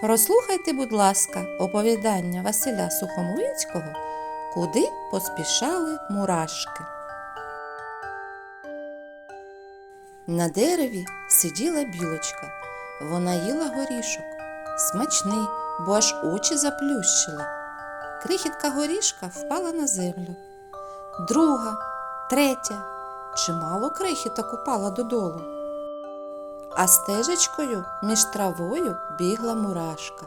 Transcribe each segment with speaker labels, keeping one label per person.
Speaker 1: Прослухайте, будь ласка, оповідання Василя Сухомлинського Куди поспішали мурашки. На дереві сиділа білочка. Вона їла горішок. Смачний, бо аж очі заплющила. Крихітка горішка впала на землю. Друга, третя. Чимало крихіток упала додолу. А стежечкою між травою бігла мурашка,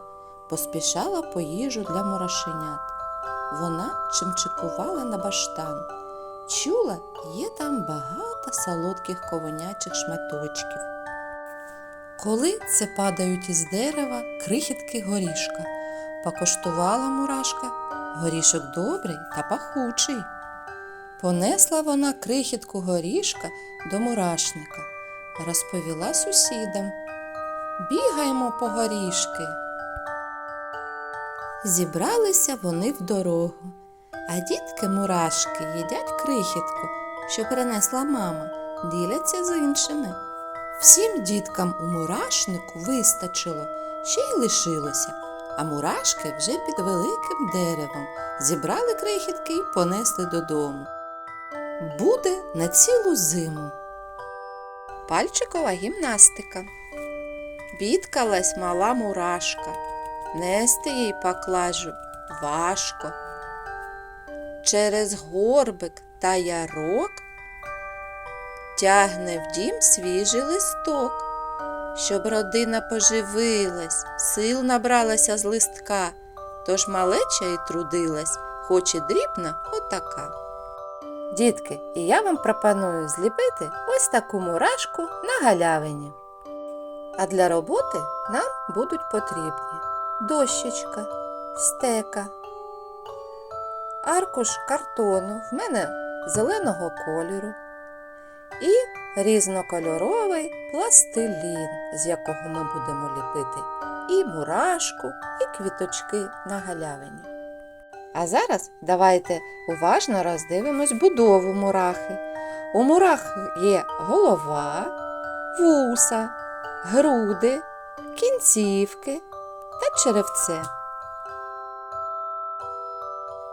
Speaker 1: поспішала по їжу для мурашенят. Вона чимчикувала на баштан. Чула, є там багато солодких ковонячих шматочків. Коли це падають із дерева крихітки горішка, покоштувала мурашка, горішок добрий та пахучий. Понесла вона крихітку горішка до мурашника, розповіла сусідам. Бігаємо по горішки. Зібралися вони в дорогу, а дітки мурашки їдять крихітку, що принесла мама, діляться з іншими. Всім діткам у мурашнику вистачило, ще й лишилося, а мурашки вже під великим деревом зібрали крихітки й понесли додому. Буде на цілу зиму. Пальчикова гімнастика. Бідкалась мала мурашка. Нести їй поклажу важко. Через горбик та ярок тягне в дім свіжий листок, щоб родина поживилась, сил набралася з листка, тож малеча й трудилась, хоч і дрібна отака. Дітки, і я вам пропоную зліпити ось таку мурашку на галявині. А для роботи нам будуть потрібні дощечка, стека, аркуш картону, в мене зеленого кольору і різнокольоровий пластилін, з якого ми будемо ліпити і мурашку, і квіточки на галявині. А зараз давайте уважно роздивимось будову мурахи. У мурах є голова, вуса, груди, кінцівки та черевце.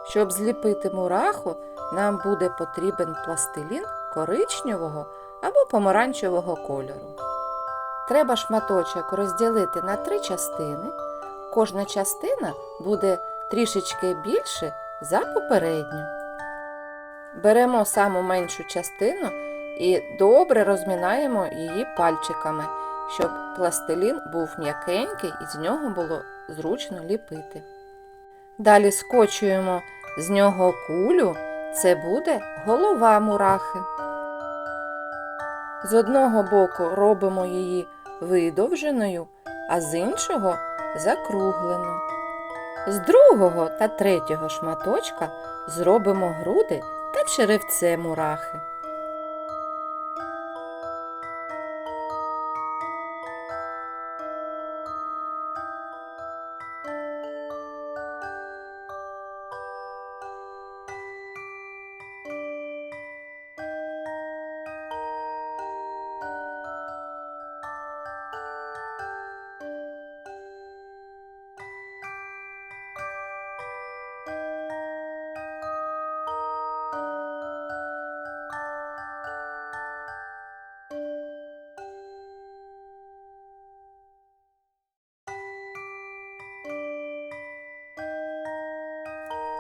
Speaker 1: Щоб зліпити мураху, нам буде потрібен пластилін коричневого або помаранчевого кольору. Треба шматочок розділити на три частини. Кожна частина буде трішечки більше за попередню. Беремо саму меншу частину і добре розмінаємо її пальчиками, щоб пластилін був м'якенький і з нього було зручно ліпити. Далі скочуємо з нього кулю, це буде голова мурахи. З одного боку робимо її видовженою, а з іншого закруглену. З другого та третього шматочка зробимо груди та черевце мурахи.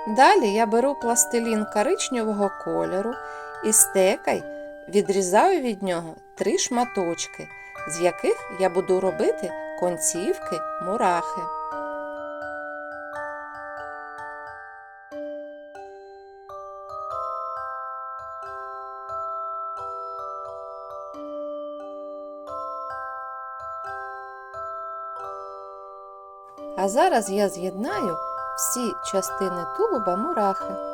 Speaker 1: Далі я беру пластилін коричневого кольору і стекай відрізаю від нього три шматочки, з яких я буду робити концівки мурахи. А зараз я з'єднаю всі частини тулуба мурахи.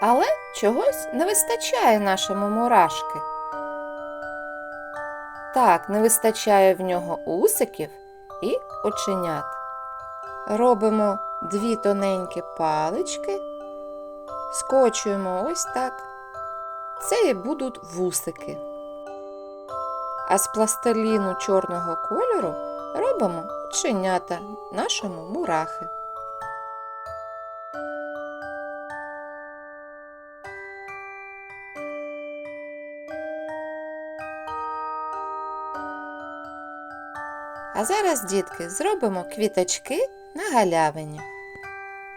Speaker 1: Але чогось не вистачає нашому мурашки. Так, не вистачає в нього усиків і оченят. Робимо дві тоненькі палички, скочуємо ось так. Це і будуть вусики. А з пластиліну чорного кольору робимо оченята нашому мурахи. А зараз, дітки, зробимо квіточки на галявині.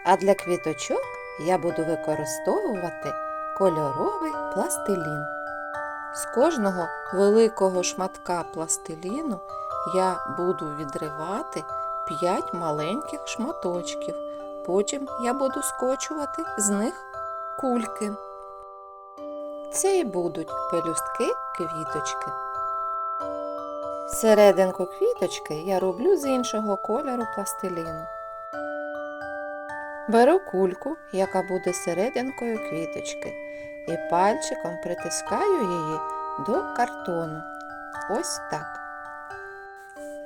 Speaker 1: А для квіточок я буду використовувати кольоровий пластилін. З кожного великого шматка пластиліну я буду відривати 5 маленьких шматочків. Потім я буду скочувати з них кульки. Це і будуть пелюстки квіточки. Серединку квіточки я роблю з іншого кольору пластиліну. Беру кульку, яка буде серединкою квіточки, і пальчиком притискаю її до картону. Ось так.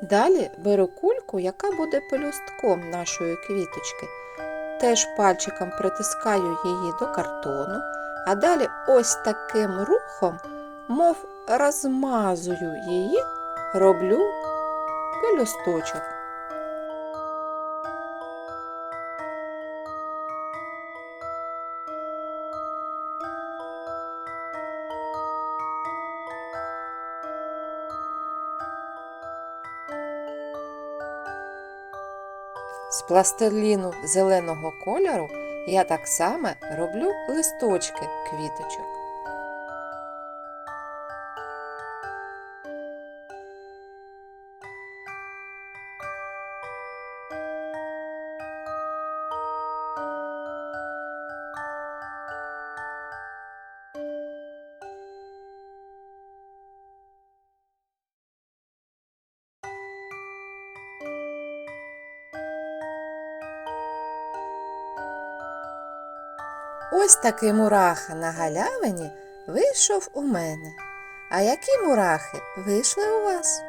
Speaker 1: Далі беру кульку, яка буде пелюстком нашої квіточки. Теж пальчиком притискаю її до картону, а далі ось таким рухом, мов розмазую її роблю пелюсточок. З пластиліну зеленого кольору я так само роблю листочки квіточок. Ось такий мураха на галявині вийшов у мене. А які мурахи вийшли у вас?